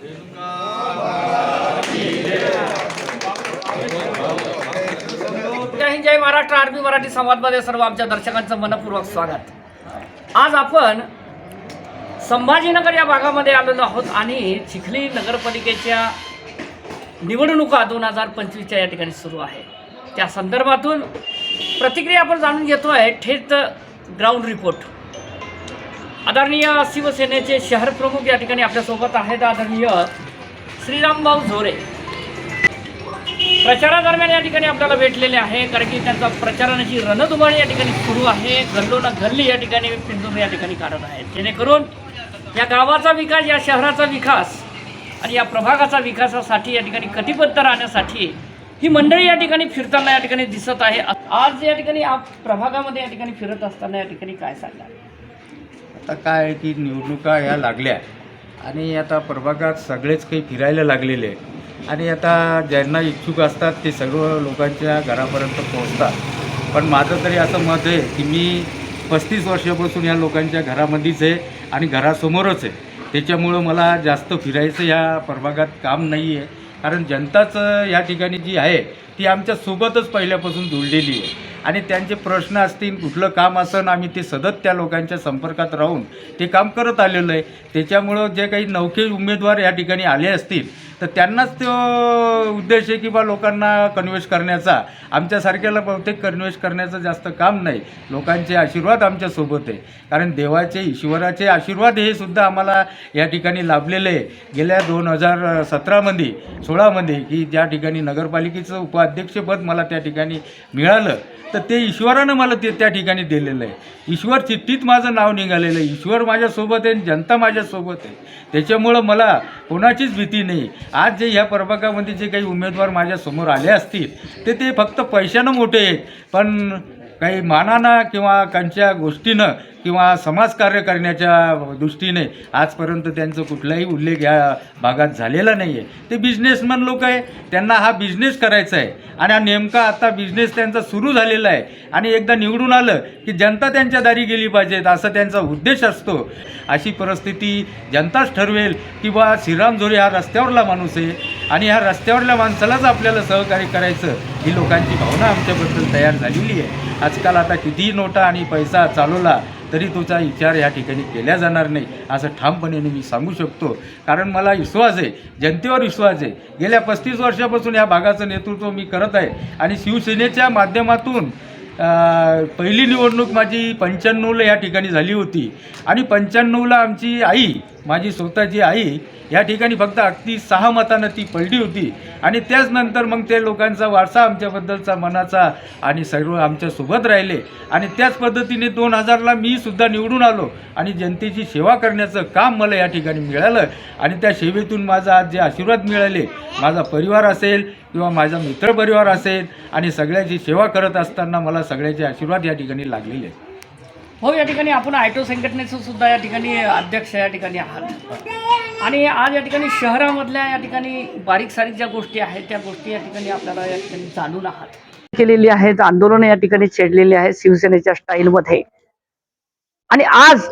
जय Maharashtra. Army Marathi संवादमध्ये सर्व आमच्या दर्शकांचं मनपूर्वक स्वागत. आज आपण संभाजीनगर या भागामध्ये आलेलो आहोत आणि चिखली नगरपालिकेच्या निवडणुका दोन हजार पंचवीसच्या या ठिकाणी सुरू आहे. त्या संदर्भातून प्रतिक्रिया आपण जाणून घेतो आहे थेट ग्राउंड रिपोर्ट आदरणीय शिवसेनेचे शहर प्रमुख या ठिकाणी आपल्यासोबत आहेत आदरणीय श्रीरामभाऊ झोरे प्रचारादरम्यान या ठिकाणी आपल्याला भेटलेले आहे कारण की त्यांचा प्रचाराची रणधुमाळी या ठिकाणी सुरू आहे गल्लोना गल्ली या ठिकाणी पिंजून या ठिकाणी काढत आहेत जेणेकरून या गावाचा विकास या शहराचा विकास आणि या प्रभागाचा विकासासाठी या ठिकाणी कटिबद्ध राहण्यासाठी ही मंडळी या ठिकाणी फिरताना या ठिकाणी दिसत आहे आज या ठिकाणी आप प्रभागामध्ये या ठिकाणी फिरत असताना या ठिकाणी काय सांगणार आता काय आहे की निवडणुका ह्या लागल्या आणि आता प्रभागात सगळेच काही फिरायला लागलेले आहे आणि आता ज्यांना इच्छुक असतात ते सर्व लोकांच्या घरापर्यंत पोहोचतात. पण माझं तरी असं मत आहे की मी पस्तीस वर्षापासून या लोकांच्या घरामध्येच आहे आणि घरासमोरच आहे. त्याच्यामुळं मला जास्त फिरायचं ह्या प्रभागात काम नाही आहे. कारण जनताच या ठिकाणी जी आहे ती आमच्यासोबतच पहिल्यापासून जुळलेली आहे. आणि त्यांचे प्रश्न असतील कुठलं काम असन आम्ही ते सतत त्या लोकांच्या संपर्कात राहून ते काम करत आलेलं आहे. त्याच्यामुळं जे काही नौके उमेदवार या ठिकाणी आले असतील तर त्यांनाच तो उद्देश आहे की बा लोकांना कन्व्हेन्स करण्याचा. आमच्यासारख्याला बहुतेक कन्व्हेन्स करण्याचं जास्त काम नाही. लोकांचे आशीर्वाद आमच्यासोबत आहे. कारण देवाचे ईश्वराचे आशीर्वाद हे सुद्धा आम्हाला या ठिकाणी लाभलेले आहे. गेल्या दोन हजार सतरामध्ये सोळामध्ये की ज्या ठिकाणी नगरपालिकेचं उपाध्यक्षपद मला त्या ठिकाणी मिळालं तर ते ईश्वरानं मला ते त्या ठिकाणी दिलेलं आहे. ईश्वर चिठ्ठीत माझं नाव निघालेलं आहे. ईश्वर माझ्यासोबत आहे आणि जनता माझ्यासोबत आहे. त्याच्यामुळं मला कोणाचीच भीती नाही. आज जे ह्या प्रभागामध्ये जे काही उमेदवार माझ्यासमोर आले असतील ते ते फक्त पैशानं मोठे आहेत. पण काही मानानं किंवा त्यांच्या गोष्टीनं किंवा समाजकार्य करण्याच्या दृष्टीने आजपर्यंत त्यांचं कुठलाही उल्लेख या भागात झालेला नाही आहे ते बिझनेसमॅन लोक आहे. त्यांना हा बिझनेस करायचा आहे. आणि हा नेमका आता बिझनेस त्यांचा सुरू झालेला आहे. आणि एकदा निवडून आलं की जनता त्यांच्या दारी गेली पाहिजेत असा त्यांचा उद्देश असतो. अशी परिस्थिती जनताच ठरवेल की बा श्रीराम झोरे हा रस्त्यावरला माणूस आहे. आणि ह्या रस्त्यावरल्या माणसालाच आपल्याला सहकार्य करायचं ही लोकांची भावना आमच्याबद्दल तयार झालेली आहे. आजकाल आता कितीही नोटा आणि पैसा चालवला तरी तुझा विचार या ठिकाणी केला जाणार नाही. असं ठामपणे मी सांगू शकतो. कारण मला विश्वास आहे जनतेवर विश्वास आहे. गेल्या पस्तीस वर्षापासून या भागाचं नेतृत्व मी करत आहे. आणि शिवसेनेच्या माध्यमातून पहिली निवडणूक माझी पंच्याण्णवला या ठिकाणी झाली होती. आणि पंच्याण्णवला आमची आई माझी स्वतःची आई या ठिकाणी फक्त अगदी सहा मतानं ती पडली होती. आणि त्याच नंतर मग त्या लोकांचा वारसा आमच्याबद्दलचा मनाचा आणि सर्व आमच्यासोबत राहिले. आणि त्याच पद्धतीने दोन हजारला मी सुद्धा निवडून आलो. आणि जनतेची सेवा करण्याचं काम मला या ठिकाणी मिळालं. आणि त्या सेवेतून माझा आज जे आशीर्वाद मिळाले माझा परिवार असेल किंवा माझा मित्रपरिवार असेल आणि सगळ्याची सेवा करत असताना मला सगळ्याचे आशीर्वाद या ठिकाणी लागलेले आहेत. हो या ठिकाणी आपण आयटो संघटनेचं सुद्धा या ठिकाणी अध्यक्ष या ठिकाणी आहात आणि आज या ठिकाणी शहरामधल्या या ठिकाणी बारीक सारीक ज्या गोष्टी आहेत त्या गोष्टी या ठिकाणी आपल्याला या ठिकाणी जाणून आहात केलेली आहेत आंदोलन या ठिकाणी छेडलेली आहे शिवसेनेच्या स्टाईलमध्ये आणि आज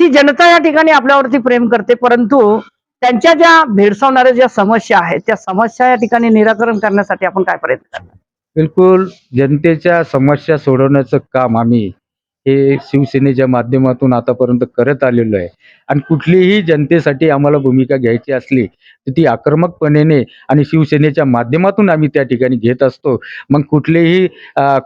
ती जनता या ठिकाणी आपल्यावरती प्रेम करते परंतु त्यांच्या ज्या भेडसावणाऱ्या ज्या समस्या आहेत त्या समस्या या ठिकाणी निराकरण करण्यासाठी आपण काय प्रयत्न करणार बिलकुल जनतेच्या समस्या सोडवण्याचं काम आम्ही हे शिवसेनेच्या माध्यमातून आतापर्यंत करत आलेलो आहे. आणि कुठलीही जनतेसाठी आम्हाला भूमिका घ्यायची असली तर ती आक्रमकपणेने आणि शिवसेनेच्या माध्यमातून आम्ही त्या ठिकाणी घेत असतो. मग कुठलेही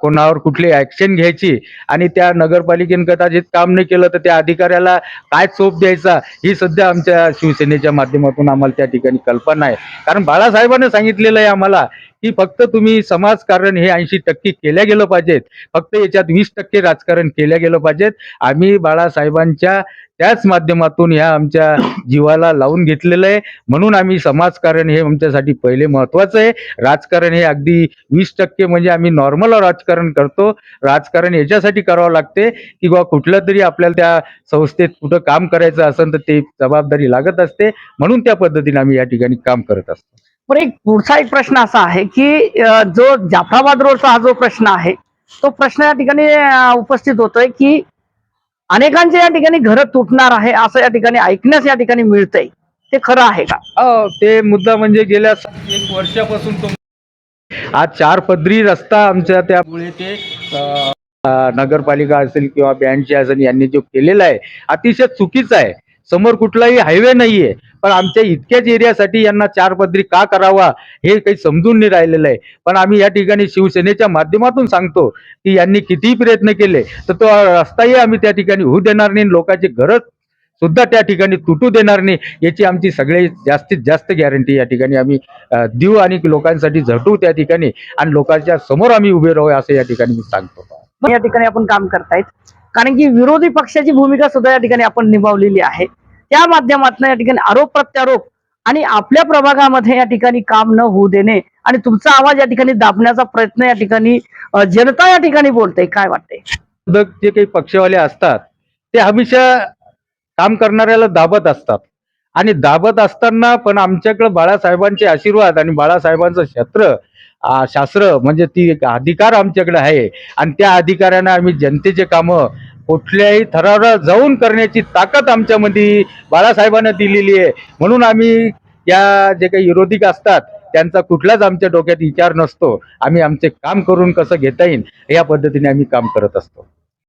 कोणावर कुठली ॲक्शन घ्यायची आणि त्या नगरपालिकेनं कदाचित काम नाही केलं तर त्या अधिकाऱ्याला काय चोप द्यायचा ही सध्या आमच्या शिवसेनेच्या माध्यमातून आम्हाला त्या ठिकाणी कल्पना आहे. कारण बाळासाहेबांनी सांगितलेलं आहे आम्हाला की फक्त तुम्ही समाजकारण हे ऐंशी टक्के केल्या गेलं पाहिजेत. फक्त याच्यात वीस टक्के राजकारण केल्या गेलं पाहिजेत. आम्ही बाळासाहेबांच्या त्याच माध्यमातून ह्या आमच्या जीवाला लावून घेतलेलं आहे. म्हणून आम्ही समाजकारण हे आमच्यासाठी पहिले महत्वाचं आहे. राजकारण हे अगदी वीस टक्के म्हणजे आम्ही नॉर्मल राजकारण करतो. राजकारण याच्यासाठी करावं लागते की बा कुठलं तरी आपल्याला त्या संस्थेत कुठं काम करायचं असेल तर ते जबाबदारी लागत असते. म्हणून त्या पद्धतीने आम्ही या ठिकाणी काम करत असतो. पण एक पुढचा एक प्रश्न असा आहे की जो जाफराबाद रोडचा हा जो प्रश्न आहे तो प्रश्न या ठिकाणी उपस्थित होतोय की अनेकांचे या ठिकाणी घरं तुटणार आहे असं या ठिकाणी ऐकण्यास या ठिकाणी मिळतंय. ते खरं आहे का? ते मुद्दा म्हणजे गेल्या एक वर्षापासून तो आज चार पदरी रस्ता आमच्या त्यामुळे ते नगरपालिका असेल किंवा बँडचे असेल यांनी जो केलेला आहे अतिशय चुकीचा आहे. समोर कुठलाही हायवे नाहीये. पण आमच्या इतक्याच एरियासाठी यांना चार पदरी का करावा हे काही समजून नाही राहिलेलं आहे. पण आम्ही या ठिकाणी शिवसेनेच्या माध्यमातून सांगतो की यांनी कितीही प्रयत्न केले तर तो रस्ताही आम्ही त्या ठिकाणी होऊ देणार नाही लोकांची गरज सुद्धा त्या ठिकाणी तुटू देणार नाही याची आमची सगळे जास्तीत जास्त गॅरंटी या ठिकाणी आम्ही देऊ आणि लोकांसाठी झटू त्या ठिकाणी आणि लोकांच्या समोर आम्ही उभे राहू असं या ठिकाणी मी सांगतो. या ठिकाणी आपण काम करतायत. कारण की विरोधी पक्षाची भूमिका सुद्धा या ठिकाणी आपण निभावलेली आहे. त्या माध्यमातून या ठिकाणी आरोप प्रत्यारोप आणि आपल्या प्रभागामध्ये या ठिकाणी काम न होऊ देणे आणि तुमचा आवाज या ठिकाणी दाबण्याचा प्रयत्न या ठिकाणी जनता या ठिकाणी बोलते. काय वाटते जे काही पक्षवाले असतात ते हमेशा काम करणाऱ्याला दाबत असतात. आणि दाबत असताना पण आमच्याकडे बाळासाहेबांचे आशीर्वाद आणि बाळासाहेबांचं क्षेत्र शास्त्र म्हणजे ती एक अधिकार आमच्याकडे आहे. आणि त्या अधिकाऱ्यांना आम्ही जनतेचे कामं कुठल्याही थरावर जाऊन करण्याची ताकद आमच्यामध्ये बाळासाहेबांना दिलेली आहे. म्हणून आम्ही या जे काही विरोधिक असतात त्यांचा कुठलाच आमच्या डोक्यात विचार नसतो. आम्ही आमचे काम करून कसं घेता येईल या पद्धतीने आम्ही काम करत असतो.